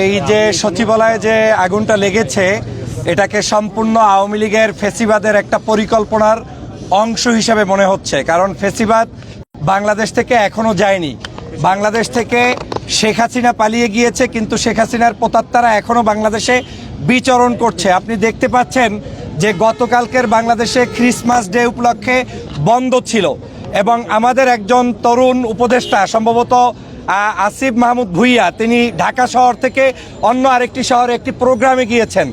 এই যে সচিবালয়ে যে আগুনটা লেগেছে, এটাকে সম্পূর্ণ আওয়ামী লীগের ফেসিবাদের একটা পরিকল্পনার অংশ হিসেবে মনে হচ্ছে। কারণ ফেসিবাদ বাংলাদেশ থেকে এখনও যায়নি। বাংলাদেশ থেকে শেখ হাসিনা পালিয়ে গিয়েছে, কিন্তু শেখ হাসিনার প্রতাত্তারা এখনও বাংলাদেশে বিচরণ করছে। আপনি দেখতে পাচ্ছেন যে গতকালকের বাংলাদেশে ক্রিসমাস ডে উপলক্ষে বন্ধ ছিল এবং আমাদের একজন তরুণ উপদেষ্টা, সম্ভবত আসিফ মাহমুদ ভুইয়া, তিনি ঢাকা শহর থেকে অন্য আরেকটি শহরে একটি প্রোগ্রামে গিয়েছেন।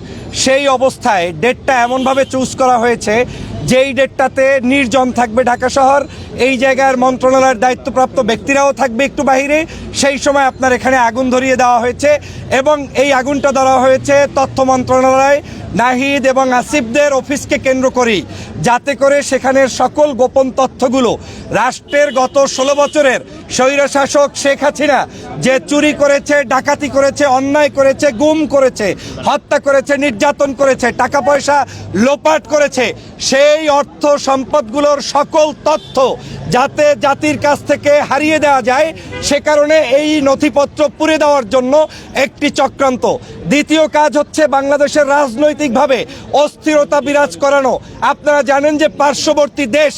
সেই অবস্থায় ডেটটা এমনভাবে চুজ করা হয়েছে যেই ডেটটাতে নির্জন থাকবে ঢাকা শহর, এই জায়গার মন্ত্রণালয়ের দায়িত্বপ্রাপ্ত ব্যক্তিরাও থাকবে একটু বাহিরে। সেই সময় আপনার এখানে আগুন ধরিয়ে দেওয়া হয়েছে এবং এই আগুনটা ধরা হয়েছে তথ্য মন্ত্রণালয়, নাহিদ এবং আসিফদের অফিসকে কেন্দ্র করেই। যাতে করে সেখানের সকল গোপন তথ্যগুলো রাষ্ট্রের গত ষোলো বছরের স্বৈরশাসক শেখ হাসিনা যে চুরি করেছে, ডাকাতি করেছে, অন্যায় করেছে, গুম করেছে, হত্যা করেছে, নির্যাতন করেছে, টাকা পয়সা লোপাট করেছে সেই অর্থ সম্পদগুলোর সকল তথ্য যাতে জাতির কাছ থেকে হারিয়ে দেওয়া যায়, সে কারণে এই নথিপত্র পুড়ে দেওয়ার জন্য একটি চক্রান্ত। দ্বিতীয় কাজ হচ্ছে বাংলাদেশের রাজনৈতিকভাবে অস্থিরতা বিরাজ করানো। আপনারা জানেন যে পার্শ্ববর্তী দেশ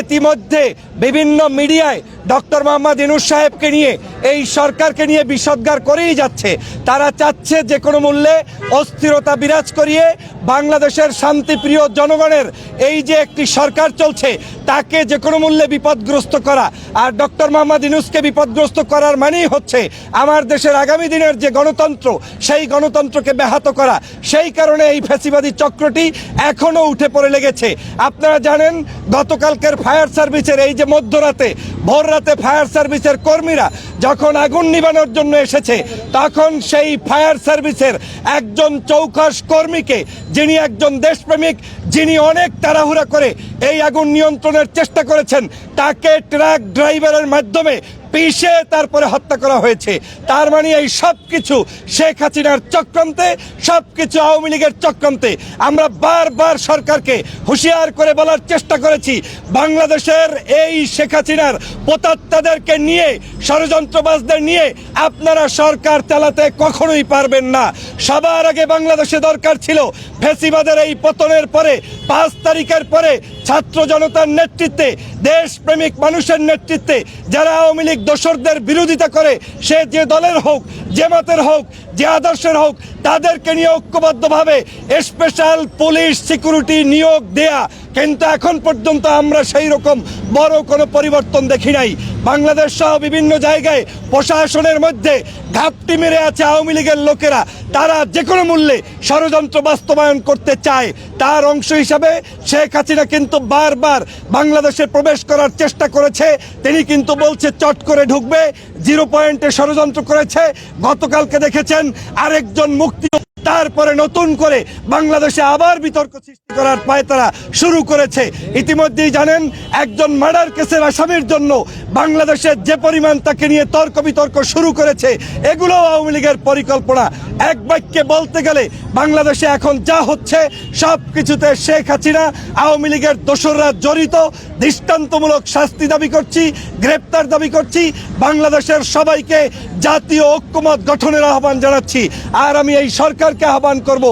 ইতিমধ্যে বিভিন্ন মিডিয়ায় ডক্টর মোহাম্মদ ইনুস সাহেবকে নিয়ে, এই সরকারকে নিয়ে বিষদগার করেই যাচ্ছে। তারা চাচ্ছে যে কোনো মূল্যে অস্থিরতা বিরাজ করিয়ে বাংলাদেশের শান্তিপ্রিয় জনগণের এই যে একটি সরকার চলছে, তাকে যে কোনো মূল্যে বিপদগ্রস্ত করা। আর ডক্টর মোহাম্মদ ইনুসকে বিপদগ্রস্ত করার মানেই হচ্ছে আমার দেশের আগামী দিনের যে গণতন্ত্র, সেই গণতন্ত্রকে ব্যাহত করা। সেই কারণে এই ফ্যাসিবাদী চক্রটি এখনও উঠে পড়ে লেগেছে। আপনারা জানেন, গতকালকের ফায়ার সার্ভিসের এই যে মধ্যরাতে ভোর রাতে ফায়ার সার্ভিসের কর্মীরা যখন আগুন নিবানোর জন্য এসেছে, তখন সেই ফায়ার সার্ভিসের একজন চৌকস কর্মীকে, যিনি একজন দেশপ্রেমিক, যিনি অনেক তাড়াহুড়া করে এই আগুন নিয়ন্ত্রণের চেষ্টা করেছেন, তাকে ট্রাক ড্রাইভারের মাধ্যমে পিষে তারপরে হত্যা করা হয়েছে। তার মানে এই সব কিছু শেখ হাসিনার চক্রান্তে সব কিছু আওয়ামী লীগের চক্রান্তে। আমরা বারবার সরকারকে হুঁশিয়ার করে বলার চেষ্টা করেছি, বাংলাদেশের এই শেখ হাসিনার পোতাত্তাদেরকে নিয়ে, ষড়যন্ত্রবাজদের নিয়ে আপনারা সরকার চালাতে কখনোই পারবেন না। সবার আগে বাংলাদেশে দরকার ছিল ফেসিবাদের এই পতনের পরে, পাঁচ তারিখের পরে ছাত্র জনতার নেতৃত্বে, দেশপ্রেমিক মানুষের নেতৃত্বে, যারা আওয়ামী লীগ দোসরদের বিরোধিতা করে সে যে দলের হোক যে মতের হোক যে আদর্শের হোক তাদেরকে নিয়ে ঐক্যবদ্ধভাবে স্পেশাল পুলিশ সিকিউরিটি নিয়োগ দেয়া। কিন্তু এখন পর্যন্ত আমরা সেই রকম বড় কোনো পরিবর্তন দেখি নাই। বাংলাদেশ সহ বিভিন্ন জায়গায় প্রশাসনের মধ্যে ঘাপটি মেরে আছে আওয়ামী লীগের লোকেরা। তারা যে কোনো মূল্যে ষড়যন্ত্র বাস্তবায়ন করতে চায়। তার অংশ হিসাবে শেখ হাসিনা কিন্তু বারবার বাংলাদেশে প্রবেশ করার চেষ্টা করেছে। তিনি কিন্তু বলছে চট করে ঢুকবে। জিরো পয়েন্টে ষড়যন্ত্র করেছে। গতকালকে দেখেছেন আরেকজন মুক্তি তারপরে নতুন করে বাংলাদেশে আবার বিতর্ক সৃষ্টি করার পায়তারা শুরু করেছে। ইতিমধ্যেই জানেন, একজন মার্ডার কেসের আসামির জন্য বাংলাদেশের যে পরিমাণ তাকে নিয়ে তর্ক বিতর্ক শুরু করেছে এগুলো আওয়ামী লীগের পরিকল্পনা। এক বাক্যে বলতে গেলে, বাংলাদেশে এখন যা হচ্ছে সব কিছুতে শেখ হাসিনা, আওয়ামী লীগের দোসররা জড়িত। দৃষ্টান্তমূলক শাস্তি দাবি করছি, গ্রেপ্তার দাবি করছি। বাংলাদেশের সবাইকে জাতীয় ঐক্যমত গঠনের আহ্বান জানাচ্ছি। আর আমি এই সরকারকে আহ্বান করব,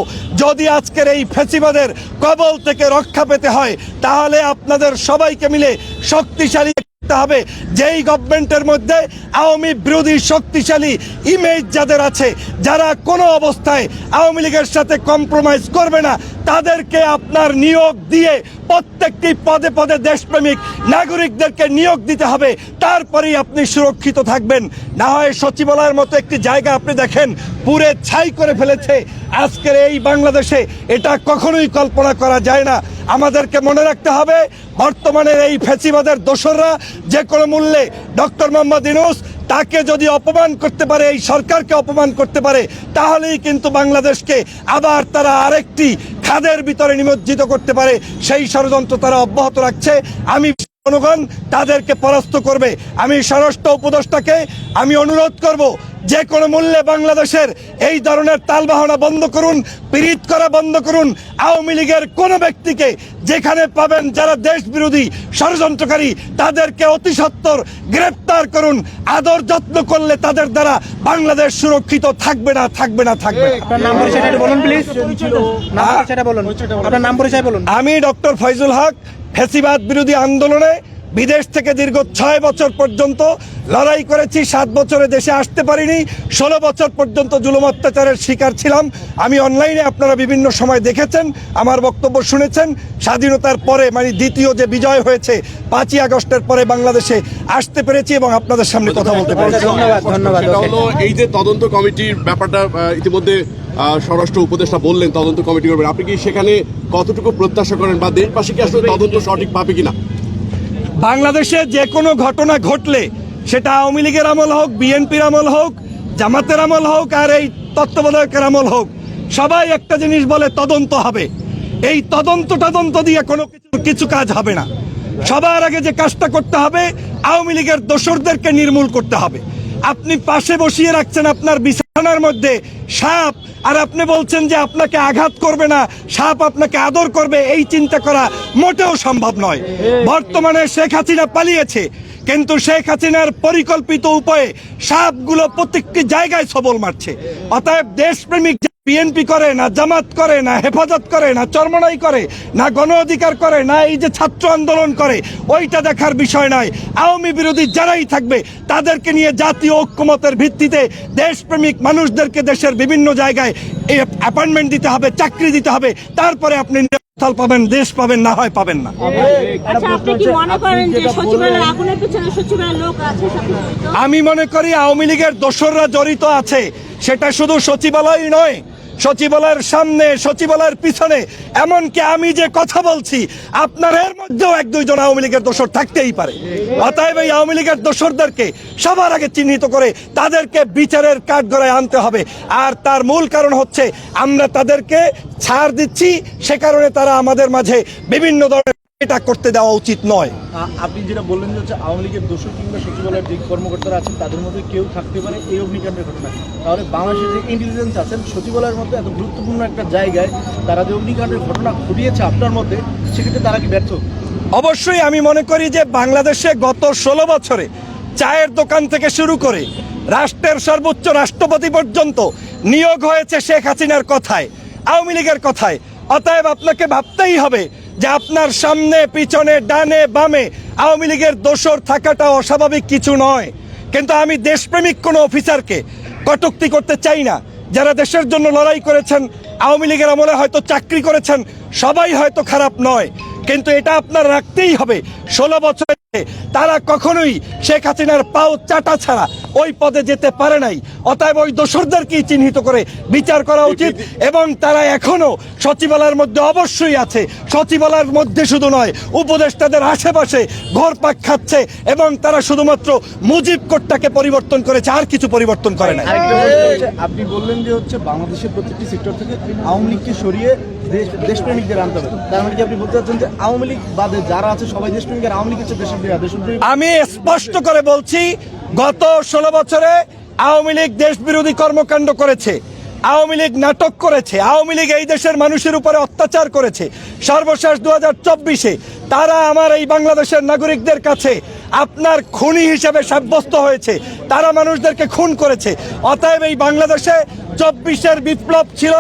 যদি আজকের এই ফেসিবাদের কবল থেকে রক্ষা পেতে হয়, তাহলে আপনাদের সবাইকে মিলে শক্তিশালী হবে। যেই গভর্নমেন্টের মধ্যে আওয়ামী বিরোধী শক্তিশালী ইমেজ যাদের আছে, যারা কোনো অবস্থায় আওয়ামী লীগের সাথে কম্প্রোমাইজ করবে না, তাদেরকে আপনার নিয়োগ দিয়ে প্রত্যেকটি পদে পদে দেশপ্রেমিক নাগরিকদেরকে নিয়োগ দিতে হবে। তারপরেই আপনি সুরক্ষিত থাকবেন। না হয় সচিবালয়ের মতো একটি জায়গা আপনি দেখেন, পুরে ছাই করে ফেলেছে। আজকের এই বাংলাদেশে এটা কখনোই কল্পনা করা যায় না। আমাদেরকে মনে রাখতে হবে, বর্তমানের এই ফেসিবাদের দোসররা যে কোনো মূল্যে ডক্টর মোহাম্মদ ইনুস তাকে যদি অপমান করতে পারে, এই সরকারকে অপমান করতে পারে, তাহলেই কিন্তু বাংলাদেশকে আবার তারা আরেকটি খাদের ভিতরে নিমজ্জিত করতে পারে। সেই ষড়যন্ত্র তারা অব্যাহত রাখছে। আমি জনগণ তাদেরকে পরাস্ত করবে। আমি স্বরাষ্ট্র উপদেষ্টাকে আমি অনুরোধ করব যে কোনো মূল্যে বাংলাদেশের এই ধরনের তালবাহনা বন্ধ করুন পীড়িত করা বন্ধ করুন আওয়ামী লীগের কোন ব্যক্তিকে যেখানে পাবেন যারা দেশ বিরোধী ষড়যন্ত্রকারী তাদেরকে অতি সত্বর গ্রেপ্তার করুন। আদর যত্ন করলে তাদের দ্বারা বাংলাদেশ সুরক্ষিত থাকবে না থাকবে না থাকবে আমি ডক্টর ফয়জুল হক ফেসিবাদ বিরোধী আন্দোলনে বিদেশ থেকে দীর্ঘ ছয় বছর পর্যন্ত লড়াই করেছি সাত বছরে দেশে আসতে পারিনি ষোলো বছর পর্যন্ত জুলুম অত্যাচারের শিকার ছিলাম। আমি অনলাইনে আপনারা বিভিন্ন সময় দেখেছেন আমার বক্তব্য শুনেছেন। স্বাধীনতার পরে মানে দ্বিতীয় যে বিজয় হয়েছে পাঁচই আগস্টের পরে বাংলাদেশে আসতে পেরেছি এবং আপনাদের সামনে কথা বলতে পেরেছি। ধন্যবাদ ধন্যবাদ সেটা ওকে। হলো এই যে তদন্ত কমিটির ব্যাপারটা ইতিমধ্যে আহ, স্বরাষ্ট্র উপদেষ্টা বললেন তদন্ত কমিটি করবেন। আপনি কি সেখানে কতটুকু প্রত্যাশা করেন বা দেশবাসী কি আসলে তদন্ত সঠিক পাবে কিনা? বাংলাদেশে যে কোনো ঘটনা ঘটলে সেটা আওয়ামী লীগের আমল হোক, বিএনপির আমল হোক, জামাতের আমল হোক, আর এই তত্ত্বাবধায়কের আমল হোক, সবাই একটা জিনিস বলে তদন্ত হবে। এই তদন্ত তদন্ত দিয়ে কোনো কিছু কিছু কাজ হবে না। সবার আগে যে কাজটা করতে হবে, আওয়ামী লীগের দোসরদেরকে নির্মূল করতে হবে। আপনি পাশে বসিয়ে রাখছেন আপনার বিছানার মধ্যে সাপ, আর আপনি বলছেন যে আপনাকে আঘাত করবে না, সাপ আপনাকে আদর করবে, এই চিন্তা করা মোটেও সম্ভব নয়। বর্তমানে শেখ হাসিনা পালিয়েছে, কিন্তু শেখ হাসিনার পরিকল্পিত উপায়ে সাপগুলো প্রত্যেকটি জায়গায় সবল মারছে। অতএব দেশপ্রেমিক বিএনপি করে, না জামাত করে, না হেফাজত করে, না চরমনাই করে, না গণ অধিকার করে, না এই যে ছাত্র আন্দোলন করে, ওইটা দেখার বিষয় নয়। আওয়ামী বিরোধী যারাই থাকবে, তাদেরকে নিয়ে জাতীয় ঐক্যমতের ভিত্তিতে দেশপ্রেমিক মানুষদেরকে দেশের বিভিন্ন জায়গায় এই অ্যাপয়েন্টমেন্ট দিতে হবে, চাকরি দিতে হবে, তারপরে আপনি স্থল পাবেন দেশ পাবেন না হয় পাবেন না আচ্ছা আপনি কি মনে করেন যে সচিবালয়ের আগুনের পিছনে সচিবালয়ের লোক আছে সাথে জড়িত? আমি মনে করি আওয়ামী লীগের দোসররা জড়িত আছে সেটা শুধু সচিবালয় নয় সচিবালয়ের সামনে, সচিবালয়ের পিছনে, এমনকি আমি যে কথা বলছি আপনার এর মধ্যেও এক দুইজন আওয়ামী লীগের দোষর থাকতেই পারে। অতএব এই আওয়ামী লীগের দোষরদেরকে সবার আগে চিহ্নিত করে তাদেরকে বিচারের কাঠগড়ায় আনতে হবে। আর তার মূল কারণ হচ্ছে, আমরা তাদেরকে ছাড় দিচ্ছি, সে কারণে তারা আমাদের মাঝে বিভিন্ন ধরনের এটা করতে দেওয়া উচিত নয়। আপনি যেটা বললেন যে হচ্ছে আওয়ামী লীগের দোষর কিংবা সচিবালয়ের যে কর্মকর্তারা আছেন তাদের মধ্যে কেউ থাকতে পারে এই অগ্নিকাণ্ডের ঘটনা। তাহলে বাংলাদেশের যে ইন্টেলিজেন্স আছেন সচিবালয়ের মধ্যে এত গুরুত্বপূর্ণ একটা জায়গায় তারা যে অগ্নিকাণ্ডের ঘটনা ঘটিয়েছে আপনার মধ্যে সেক্ষেত্রে তারা কি ব্যর্থ? অবশ্যই আমি মনে করি যে বাংলাদেশে গত ষোলো বছরে চায়ের দোকান থেকে শুরু করে রাষ্ট্রের সর্বোচ্চ রাষ্ট্রপতি পর্যন্ত নিয়োগ হয়েছে শেখ হাসিনার কথায় আওয়ামী লীগের কথায়। অতএব আপনাকে ভাবতেই হবে যে আপনার সামনে, পিছনে, ডানে, বামে আওয়ামী লীগের দোষর থাকাটা অস্বাভাবিক কিছু নয়। কিন্তু আমি দেশপ্রেমিক কোনো অফিসারকে কটুক্তি করতে চাই না। যারা দেশের জন্য লড়াই করেছেন, আওয়ামী লীগের আমলে হয়তো চাকরি করেছেন, সবাই হয়তো খারাপ নয়। কিন্তু এটা আপনার রাখতেই হবে। ষোলো বছরে তারা কখনোই শেখ হাসিনার পাও চাটা ছাড়া ওই পদে যেতে পারে নাই। অতএব ওই দোসরদেরকেই চিহ্নিত করে বিচার করা উচিত এবং তারা এখনও সচিবালয়ের মধ্যে অবশ্যই আছে। সচিবালয়ের মধ্যে শুধু নয় উপদেষ্টাদের আশেপাশে ঘোরপাক খাচ্ছে এবং তারা শুধুমাত্র মুজিব কোটটাকে পরিবর্তন করেছে আর কিছু পরিবর্তন করে না আপনি বললেন যে হচ্ছে বাংলাদেশের প্রত্যেকটি সেক্টর থেকে আওয়ামী লীগকে সরিয়ে দেশ দেশপ্রেমিকদের আনতে হবে। তার মানে কি আপনি বলতে চাচ্ছেন যে আওয়ামী লীগ বাদে যারা আছে সবাই দেশপ্রেমিক আর আওয়ামী লীগ হচ্ছে দেশের আমি স্পষ্ট করে বলছি, গত ষোলো বছরে আওয়ামী লীগ দেশ বিরোধী কর্মকাণ্ড করেছে, আওয়ামী লীগ নাটক করেছে, আওয়ামী লীগ এই দেশের মানুষের উপরে অত্যাচার করেছে। সর্বশেষ দু হাজার চব্বিশে তারা আমার এই বাংলাদেশের নাগরিকদের কাছে আপনার খুনি হিসেবে সাব্যস্ত হয়েছে। তারা মানুষদেরকে খুন করেছে। অতএব এই বাংলাদেশে চব্বিশের বিপ্লব ছিল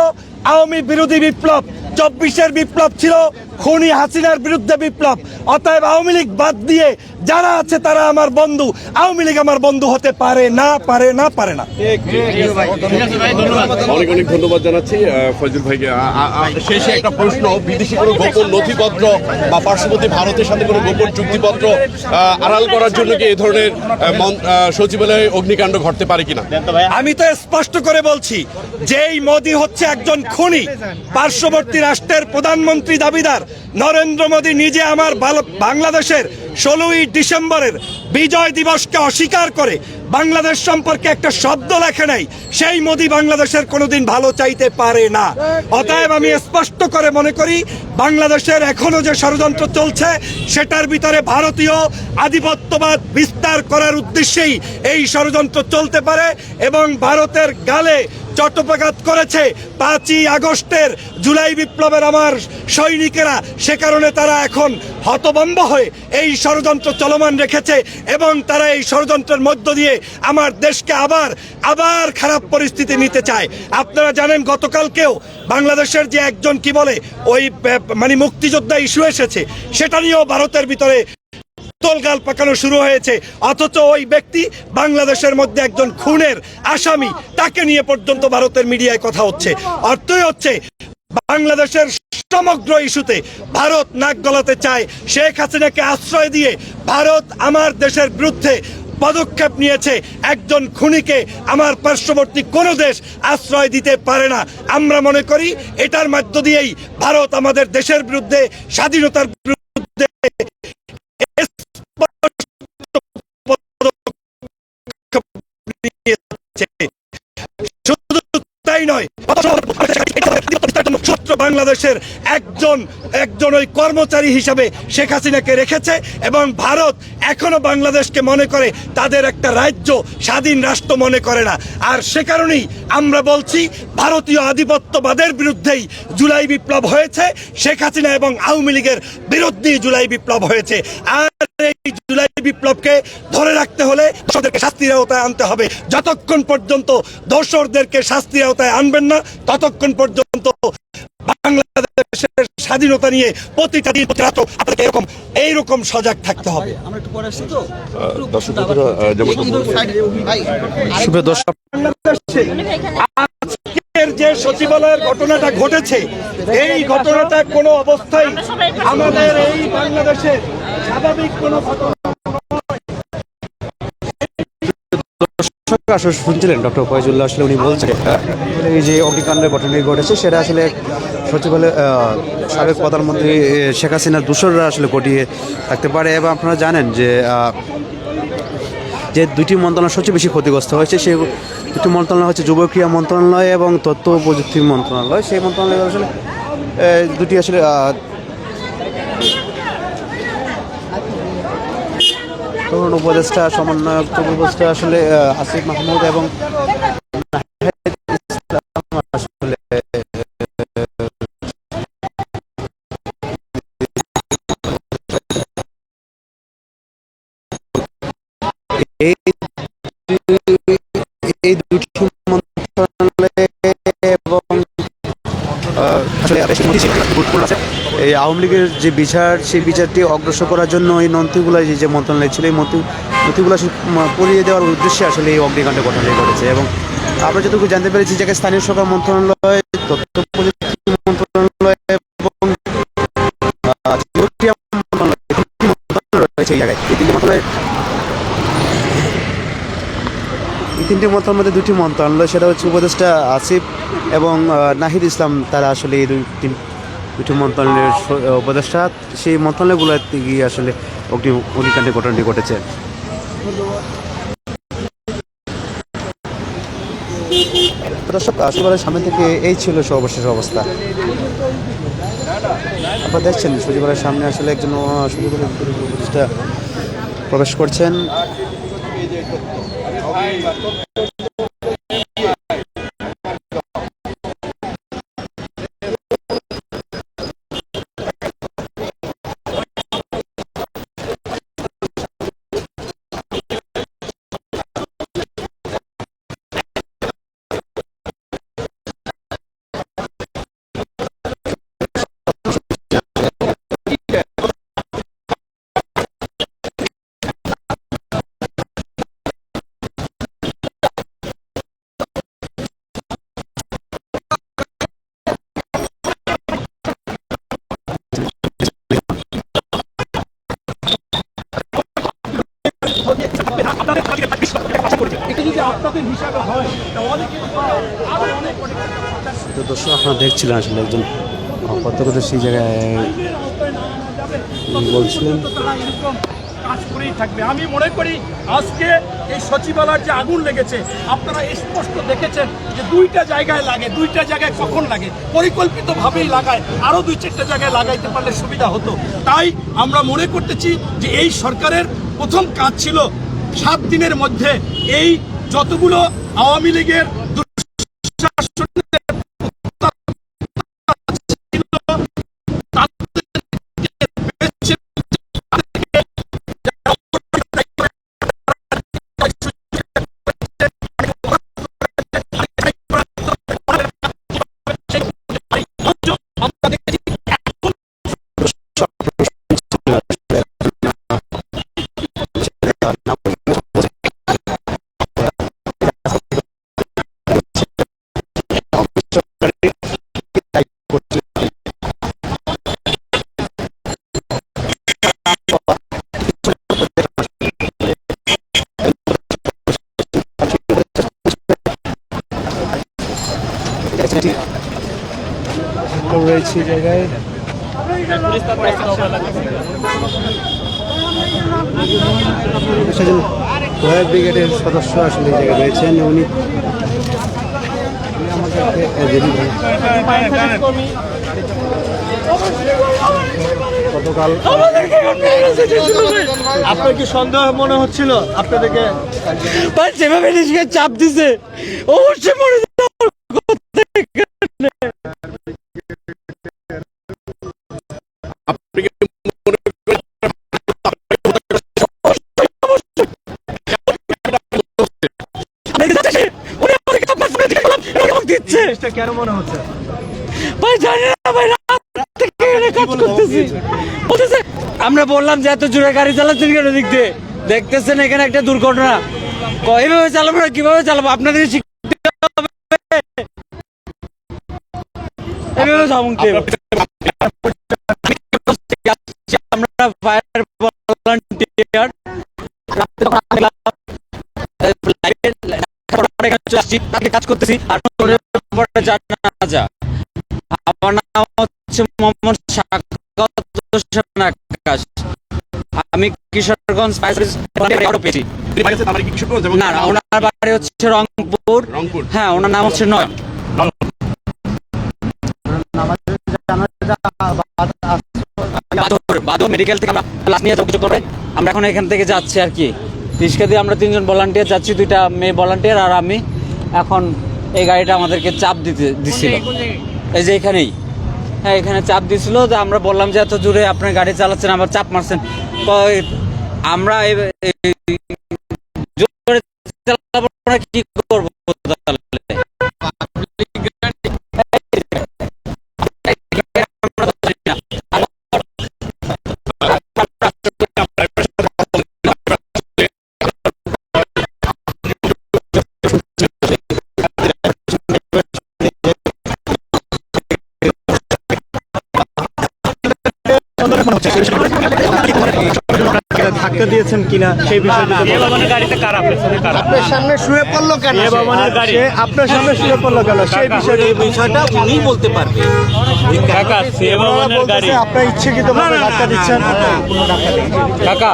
আওয়ামী বিরোধী বিপ্লব। চব্বিশের বিপ্লব ছিল খুনি হাসিনার বিরুদ্ধে বিপ্লব। অতএব আওয়ামী লীগ বাদ দিয়ে যারা আছে তারা আমার বন্ধু। আওয়ামী লীগ আমার বন্ধু হতে পারে না পারে না পারে না। অনেক অনেক ধন্যবাদ জানাচ্ছি ফজল ভাইকে। শেষে একটা প্রশ্ন বিদেশি কোনো গোপন নথিপত্র বা পার্শ্ববর্তী ভারতের সাথে কোনো গোপন চুক্তিপত্র আড়াল করার জন্য কি এই ধরনের সচিবালয়ে অগ্নিকাণ্ড ঘটতে পারে কিনা? আমি তো স্পষ্ট করে বলছি যেই মোদি হচ্ছে একজন খুনি পার্শ্ববর্তী রাষ্ট্রের প্রধানমন্ত্রী দাবিদার নরেন্দ্র মোদী নিজে আমার বাংলাদেশের ষোলোই ডিসেম্বরের বিজয় দিবসকে অস্বীকার করে বাংলাদেশ সম্পর্কে একটা শব্দ লেখে নাই। সেই মোদি বাংলাদেশের কোনোদিন ভালো চাইতে পারে না। অতএব আমি স্পষ্ট করে মনে করি, বাংলাদেশের এখনও যে ষড়যন্ত্র চলছে, সেটার ভিতরে ভারতীয় আধিপত্যবাদ বিস্তার করার উদ্দেশ্যেই এই ষড়যন্ত্র চলতে পারে এবং ভারতের গালে চট্টপাঘাত করেছে পাঁচই আগস্টের জুলাই বিপ্লবের আমার সৈনিকেরা। সে কারণে তারা এখন হতবম্ব হয়ে এই ষড়যন্ত্র চলমান রেখেছে এবং তারা এই ষড়যন্ত্রের মধ্য দিয়ে আমার দেশকে আবার আবার খারাপ পরিস্থিতি নিতে চায়। আপনারা জানেন গতকালকেও বাংলাদেশের যে একজন কি বলে, ওই মানে মুক্তিযোদ্ধা ইস্যু এসেছে, সেটা নিয়েও ভারতের ভিতরে তোলগাল পাকানো শুরু হয়েছে। অথচ ওই ব্যক্তি বাংলাদেশের মধ্যে একজন খুনের আসামি। তাকে নিয়ে পর্যন্ত ভারতের মিডিয়ায় কথা হচ্ছে। অর্থই হচ্ছে, বাংলাদেশের সমগ্র ইস্যুতে ভারত নাক গলাতে চায়। শেখ হাসিনাকে আশ্রয় দিয়ে ভারত আমার দেশের বিরুদ্ধে পদক্ষেপ নিয়েছে। একজন খুনিকে আমার পার্শ্ববর্তী কোনো দেশ আশ্রয় দিতে পারে না। আমরা মনে করি, এটার মধ্য দিয়েই ভারত আমাদের দেশের বিরুদ্ধে, স্বাধীনতার বিরুদ্ধে বাংলাদেশের একজন একজন ওই কর্মচারী হিসাবে শেখ হাসিনাকে রেখেছে এবং ভারত এখনও বাংলাদেশকে মনে করে তাদের একটা রাজ্য স্বাধীন রাষ্ট্র মনে করে না। আর সে কারণেই আমরা বলছি, ভারতীয় আধিপত্যবাদের বিরুদ্ধেই জুলাই বিপ্লব হয়েছে, শেখ হাসিনা এবং আওয়ামী লীগের বিরুদ্ধেই জুলাই বিপ্লব হয়েছে। আর এই জুলাই বিপ্লবকে ধরে রাখতে হলে দোষরদেরকে শাস্তির আওতায় আনতে হবে। যতক্ষণ পর্যন্ত দোষরদেরকে শাস্তির আওতায় আনবেন না ততক্ষণ পর্যন্ত বাংলাদেশের স্বাধীনতা নিয়ে প্রতিটা দিন রাত আপনাকে এরকম এইরকম সজাগ থাকতে হবে। দর্শক বাংলাদেশে যে সচিবালয়ের ঘটনাটা ঘটেছে, এই ঘটনাটা কোনো অবস্থায় আমাদের এই বাংলাদেশের স্বাভাবিক কোনো ঘটনা আসলে শুনছিলেন ডক্টর ফয়জুল্লাহ, আসলে উনি বলছেন, এই যে অগ্নিকাণ্ডের ঘটনাটি ঘটেছে, সেটা আসলে সচিবালয় সাবেক প্রধানমন্ত্রী শেখ হাসিনার দূষররা আসলে ঘটিয়ে থাকতে পারে, এবং আপনারা জানেন যে যে দুটি মন্ত্রণালয় সবচেয়ে বেশি ক্ষতিগ্রস্ত হয়েছে সেই দুটি মন্ত্রণালয় হচ্ছে যুব ক্রীড়া মন্ত্রণালয় এবং তথ্য প্রযুক্তি মন্ত্রণালয়। সেই মন্ত্রণালয় আসলে দুটি আসলে তরুণ উপদেষ্টা, সমন্বয়ক তরুণ উপদেষ্টা আসলে আসিফ মাহমুদ এবং এই এই দুটি এই আওয়ামী লীগের যে বিচার, সেই বিচারটি অগ্রসর করার জন্য এই নথিগুলো যে মন্ত্রণালয় ছিল, এই মন্ত্রী নথিগুলো পরিয়ে দেওয়ার উদ্দেশ্যে আসলে এই অগ্নিকাণ্ড ঘটনাটি ঘটেছে। এবং আমরা যতটুকু জানতে পেরেছি যে স্থানীয় সরকার মন্ত্রণালয়, তথ্য প্রযুক্তি মন্ত্রণালয় এবং মন্ত্রণালয় রয়েছে এই জায়গায়। এই তিনটি মন্ত্রণালয় এই তিনটি মন্ত্রণালয়ের মধ্যে দুটি মন্ত্রণালয় সেটা হচ্ছে উপদেষ্টা আসিফ এবং নাহিদ ইসলাম তারা আসলে এই দুই তিন দুটি মন্ত্রণালয়ের উপদেষ্টা। সেই মন্ত্রণালয়গুলোতে গিয়ে আসলে অগ্নি অগ্নিকাণ্ডের ঘটনাটি ঘটেছে। দর্শক সামনে থেকে এই ছিল সর্বশেষ অবস্থা। আপনারা দেখছেন সচিবালয়ের সামনে আসলে একজন আহ, সচিবালয়ের উপদেষ্টা প্রবেশ করছেন। তো দর্শক আপনারা দেখছিলেন আসলে একজন সেই জায়গায় বলছিলেন। কাজ করেই থাকবে আমি মনে করি আজকে এই সচিবালয়ের যে আগুন লেগেছে, আপনারা স্পষ্ট দেখেছেন যে দুইটা জায়গায় লাগে, দুইটা জায়গায় কখন লাগে, পরিকল্পিতভাবেই লাগায় আরও দুই চারটা জায়গায় লাগাইতে পারলে সুবিধা হতো তাই আমরা মনে করতেছি যে এই সরকারের প্রথম কাজ ছিল সাত দিনের মধ্যে এই যতগুলো আওয়ামী লীগের গতকাল। আপনার কি সন্দেহ মনে হচ্ছিল আপনাদেরকে? ভাই যেভাবে নিজেকে চাপ দিছে অবশ্যই মনে করেন আমি দেখতে বললাম যে এত জোরে গাড়ি চালাচ্ছেন কেন দিক দিয়ে? দেখতেছেন এখানে একটা দুর্ঘটনা। এইভাবে চালাবো না, কীভাবে চালাবো? আপনাদের। আমরা নাম হচ্ছে মোহাম্মদ হোসেন আকাশ। কিশোরগঞ্জ পেয়েছি। না ওনার বাড়ি হচ্ছে রংপুর। রংপুর। হ্যাঁ ওনার নাম হচ্ছে নয়। বাদর বাদর মেডিকেল থেকে আমরা ক্লাস নিয়ে যোগাযোগ করবে আমরা এখন এখান থেকে যাচ্ছি আর কি। রিক্সা দিয়ে আমরা তিনজন ভলান্টিয়ার যাচ্ছি দুইটা মেয়ে ভলান্টিয়ার আর আমি। এখন এই গাড়িটা আমাদেরকে চাপ দিতে দিছিল। এই যে এখানেই। হ্যাঁ এখানে চাপ দিছিল যে আমরা বললাম যে এত জোরে আপনার গাড়ি চালাচ্ছেন আবার চাপ মারছেন। কয়, আমরা কি করব তাহলে? ধাক্কা দিয়েছেন কিনা সেই বিষয়টা আপনার সামনে শুয়ে পড়ল কেন সে আপনার সামনে শুয়ে পড়ল কেন সেই বিষয়ে বিষয়টা উনি বলতে পারবে আপনার ইচ্ছাকৃত ধাক্কা দিচ্ছেন কাকা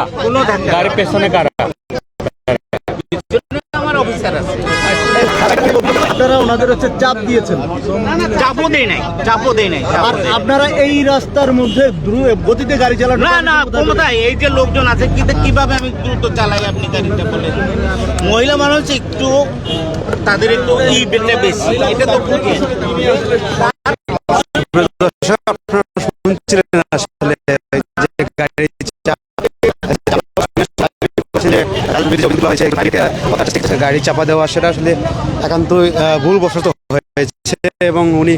গাড়ির পেছনে কারা আমার অফিসার আছে আপনারা ওনাদের হচ্ছে চাপ দিয়েছেন। চাপও দেয় নাই চাপও দেয় নাই আর আপনারা এই রাস্তার মধ্যে দ্রুত গতিতে গাড়ি চালানো না না ক্ষমতায় এই যে লোকজন আছে কিন্তু কীভাবে আমি দ্রুত চালাই আপনি গাড়িটা বলে মহিলা মানুষ একটু তাদের একটু ই বেটে বেশি। এটা তো বুঝি আপনারা শুনছিলেন আসলে গাড়ি চাপা দেওয়া সেটা আসলে একান্তই আহ, ভুলবশত হয়েছে এবং উনি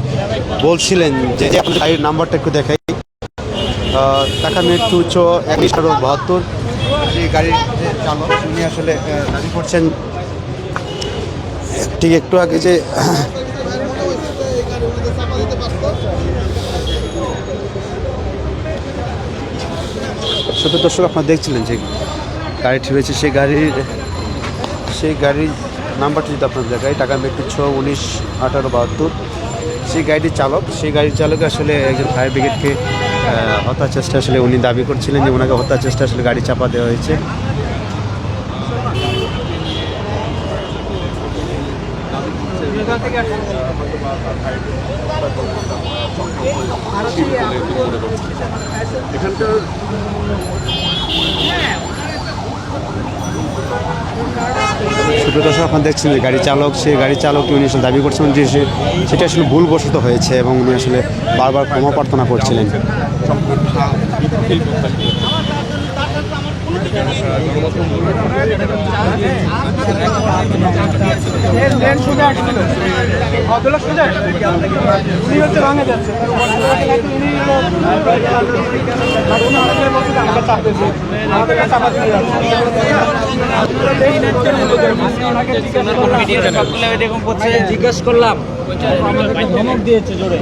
বলছিলেন যে আপনার গাড়ির নাম্বারটা একটু দেখাই। টাকা মৃত্যু উচ্চ একশো বাহাত্তর। যে গাড়ির চালক উনি আসলে দাবি করছেন ঠিক একটু আগে যে ছোট দর্শক আপনারা দেখছিলেন যে গাড়িটি রয়েছে সেই গাড়ির সেই গাড়ির নাম্বারটি যদি আপনার দেখায় টাকা মেট্রো ছ উনিশ আঠারো বাহাত্তর। সেই গাড়িটির চালক, সেই গাড়ির চালক আসলে একজন ফায়ার ব্রিগেডকে হত্যা চেষ্টা আসলে উনি দাবি করছিলেন যে ওনাকে হত্যা চেষ্টা আসলে গাড়ি চাপা দেওয়া হয়েছে। ছোটো দর্শক আপনারা দেখছেন যে গাড়ি চালক, সে গাড়ি চালক উনি আসলে দাবি করছেন যে সে সেটা আসলে ভুলবশত হয়েছে এবং উনি আসলে বারবার ক্ষমা প্রার্থনা করছিলেন। জিজ্ঞেস করলাম। ধমক দিয়েছে জোরে।